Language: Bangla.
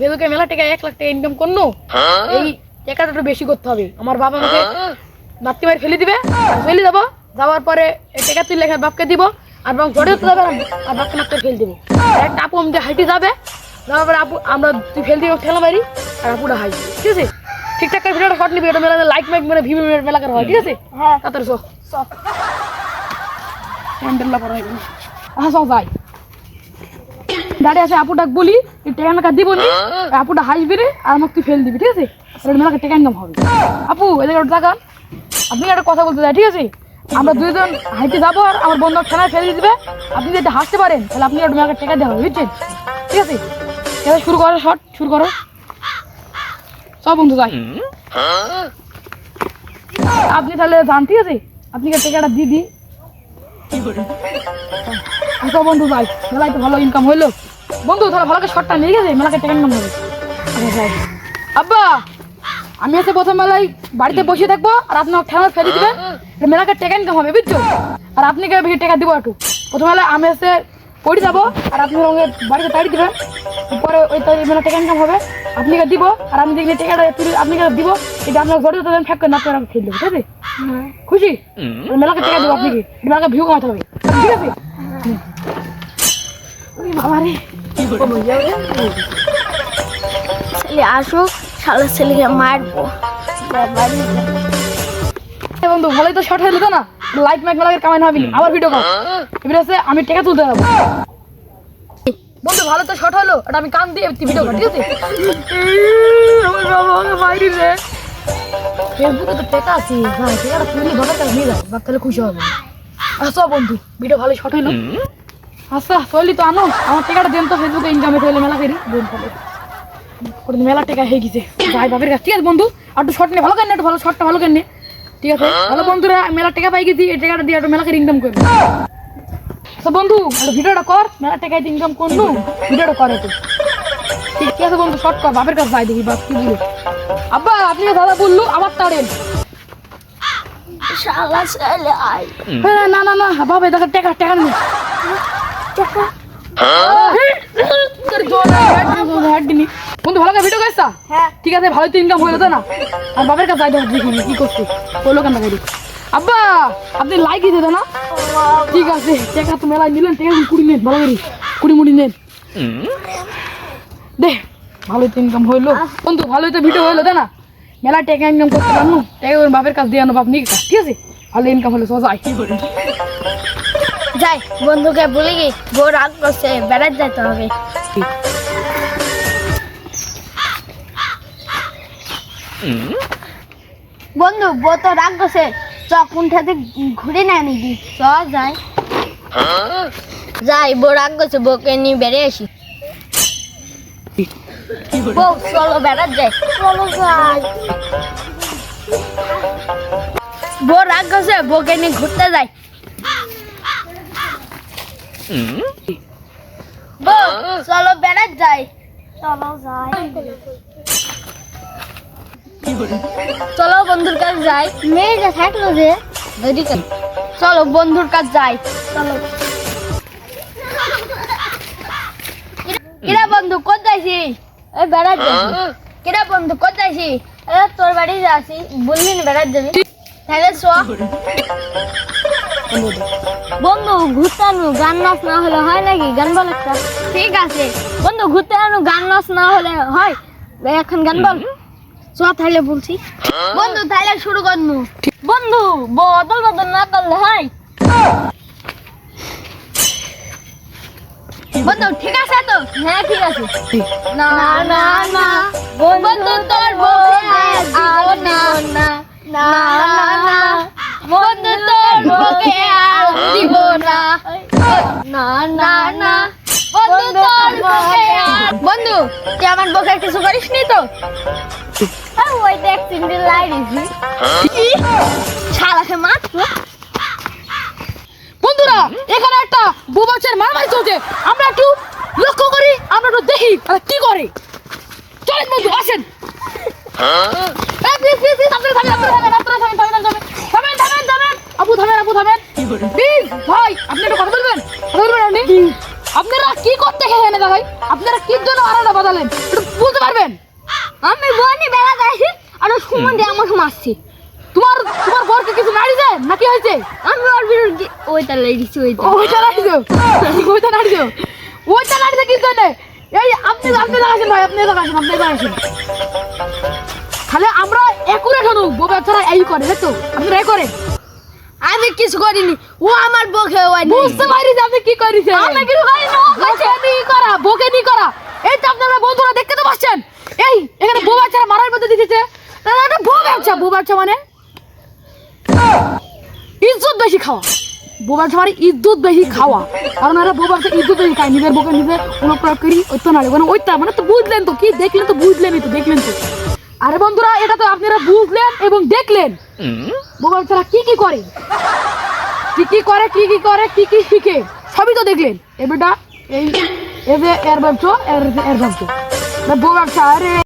ফেসবুকে মেলা টাকা এক লাখ টাকা ইনকাম করনো। এই টাকাটা একটু বেশি করতে হবে। আমার বাবা আমাকে মাতৃ বাড়ি ফেলে দিবে ফেলে যাব যাওয়ার পরে এই টাকা তুই লেখা বাপকে দিব আর বাপ উঠতে যাবে আর বাপকে নাকতে ফেলে দিব। একটা আপু আমাদের হাইটে যাবে যাওয়ার পরে আপু আমরা তুই ফেল দিব ঠেলা মারি আর আপুটা হাই ঠিক আছে? ঠিকঠাক করে ভিডিওটা শর্ট নিবি এটা মেলা লাইক মাইক মানে ভিউ মেলা করা হয় ঠিক আছে? হ্যাঁ। তাড়াতাড়ি সো হ্যান্ডেলটা পড়া হয়ে হ্যাঁ সব যাই। দাঁড়িয়ে আছে আপুটাকে বলি টেকা মেকা দিব নি। আপুটা হাসবি রে আর আমাকে তুই ফেল দিবি ঠিক আছে? মেলাকে টেকা ইনকাম হবে। আপু এদিকে একটু তাকান। আপনি একটা কথা বলতে চাই ঠিক আছে? আমরা দুইজন হাইটে যাব আর আমার বন্ধু খেলায় ফেলে দিবে। আপনি যদি হাসতে পারেন তাহলে আপনি একটু মেলাকে টেকা দেওয়া হবে বুঝছেন? ঠিক আছে? এবার শুরু করো শর্ট শুরু করো। সব বন্ধু যাই। আপনি তাহলে যান ঠিক আছে? আপনি টেকাটা তো বন্ধু যাই। মেলায় তো ভালো ইনকাম হইল। বন্ধু তাহলে ভালো করে শর্টটা নিয়ে গেছে মেলাকে টেকা ইনকাম হবে আচ্ছা, আব্বা আমি এসে প্রথম মেলায় বাড়িতে বসে থাকব আর আপনার ঠেলা ফেলে দিবেন মেলাকে টেকা ইনকাম হবে বুঝছ? আর আপনি কে বেশি টাকা দিব একটু? প্রথম মেলায় আমি এসে পড়ে যাব আর আপনি রঙের বাড়িতে তাড়ি দিবেন পরে ওই তাই মেলা টেকা ইনকাম হবে আপনি কে দিব আর আমি দেখলে টেকাটা তুলে আপনি কে দিব এটা আপনার ঘরে তো ফ্যাক করে না করে আমি খেয়ে দেবো ঠিক আছে খুশি মেলাকে টাকা দেবো আপনাকে মেলাকে ভিউ কমাতে হবে ঠিক আছে? বাবা রে ছেলে ছেলেকে মারবো। বন্ধু ভালোই তো শর্ট হয়ে না। মেলাকে কামাই আবার ভিডিও কর এবার আছে আমি টাকা তুলতে যাব। বন্ধু, ভালো তো শর্ট হলো, এটা আমি কান দিয়ে ভিডিও কর ঠিক আছে? আমার বাবা আমাকে ফেসবুকে তো আছে। কাছে নিয়ে যাও তাহলে খুশি হবে। আচ্ছা বন্ধু ভিডিও ভালো শর্ট হইল আচ্ছা চলি তো আনো। আমার টাকাটা দেন তো ফেসবুকে ইনকামে হইলে মেলা করি দেন তাহলে ওটা মেলা টাকা হয়ে গেছে। যাই বাপের কাছে। ঠিক আছে বন্ধু। আর একটু শর্ট নে। ভালো কেন একটু ভালো শর্টটা ভালো কেন ঠিক আছে? ভালো বন্ধুরা মেলা টাকা পাই গেছি। এই টাকাটা দিয়ে একটু মেলা করে ইনকাম করব। তো বন্ধু ভিডিওটা কর। মেলা টাকা ইনকাম করনু ভিডিওটা কর একটু। ঠিক আছে বন্ধু শর্ট কর। বাপের কাছে যাই দেখি বাপ কি বলে। আব্বা আপনি দাদা বলল আবার তাড়েন। শালা আয়। হ্যাঁ, না না না বাবা দেখো টাকা টাকা নেই বন্ধু ভালো ভিডিও করছা হ্যাঁ। ঠিক আছে ভালোই তো ইনকাম হয়ে যেত না? আর বাবার কাছে যাইতে হবে কি করছে। বলল কেন গাড়ি আব্বা আপনি লাইকই দিত না? ঠিক আছে টাকা তো মেলায় নিলেন টাকা কুড়ি নেন ভালো করি। কুড়ি মুড়ি নেন। দে ভালোই তো ইনকাম হইল। বন্ধু ভালোই তো ভিডিও হইল তাই না? মেলা টাকা ইনকাম করতে টাকা বাপের কাছে দিয়ে আনো বাপ নিয়ে ঠিক আছে ভালো ইনকাম হলো সোজাই যাই, বন্ধুকে বলে গি বউ রাগ করছে বেড়াতে যেতে হবে। বন্ধু বউ তো রাগ করছে চ কোনটাতে ঘুরে না নিবি চ, যাই। যাই বউ রাগ করছে বউকে নিয়ে বেড়ে আসি। বউ, চলো বেড়াত যাই, চলো যাই। বউ রাগ করছে বউকে নিয়ে ঘুরতে যাই। চলো বেড়াত যাই। চলো যাই। চলো বন্ধুর কাছে যাই। মেয়েটা থাকল যে চলো বন্ধুর কাছে যাই। চলো। কিরা বন্ধু কোথায় যাইছি? এই বেড়াত যাইছি কিরা বন্ধু কোথায় যাইছি? তোর বাড়ি যাচ্ছি। বললি বেড়াত যাবি? তাহলে শো বন্ধু। ঘুরতে আনু গান নাচ না হলে হয় নাকি? গান বল একটা। ঠিক আছে। বন্ধু ঘুরতে আনু গান নাচ না হলে হয়? এখন গান বল। চ তাহলে বলছি। বন্ধু তাহলে শুরু করনু। বন্ধু বদল বদল না করলে হয়? বন্ধু ঠিক আছে তো? হ্যাঁ ঠিক আছে। না না না। বন্ধু তোর না না না। না তুই আমার বউকে কিছু করিস নি তো? ওই দেখ তিনটে লাইট শালাকে মাত্র বন্ধুরা এখানে একটা বুবাচের মারামারি চলছে। আমরা একটু লক্ষ্য করি আমরা একটু দেখি কি করে। চলেন বন্ধু আসেন। আপু থামেন আপু থামেন। ভাই আপনি একটু কথা বলবেন? কথা বলবেন আপনি? আপনারা কি করতে এখানে ভাই আপনারা কি জন্য আলাদা বাদালেন বলতে পারবেন? আমি বনি বেলা যাইছি আর সুমন দিয়ে আমাকে মারছে তোমার তোমার বরকে কিছু নাড়িছে নাকি হয়েছে? আমি ওর বিরুদ্ধে ওইটা লেগেছি ওইটা ওইটা নাড়িছে ওইটা নাড়িছে ওইটা নাড়িছে কি জন্য? এই আপনি আপনি লাগাছেন ভাই আপনি লাগাছেন আপনি লাগাছেন তাহলে আমরা একুরেট হনু বউ বাচ্চারা এই করে দেখো আপনারা এই করেন। আমি কিছু করিনি। ও আমার বকে ওই বুঝতে পারি যে আপনি কি করেছেন আমি কিছু করিনি ও বকে নি করা বকে নি করা। এই তো আপনারা বন্ধুরা দেখতে তো পাচ্ছেন। এই এখানে বউ বাচ্চারা মারার মধ্যে দিতেছে তাহলে এটা বউ বাচ্চা বউ বাচ্চা মানে? ইজ্জত বেশি খাওয়া। বাচ্চা মানে ইজ্জত বেশি খাওয়া। কারণ এরা বউ বাচ্চা ইজ্জত বেশি খায়। নিজের বোকে নিজে অনুপ্রয়োগ করি ওই তো নাড়ে মানে ওইটা মানে তো বুঝলেন তো কি দেখলেন তো বুঝলেনই তো দেখলেন তো। আরে বন্ধুরা এটা তো আপনারা বুঝলেন এবং দেখলেন। বউ ছাড়া কি কি করে? কি কি করে, কি কি করে, কি কি শিখে? সবই তো দেখলেন। এবারটা এই এই যে এর ব্যবসা এর এর ব্যবসা বউ ব্যবসা, আরে!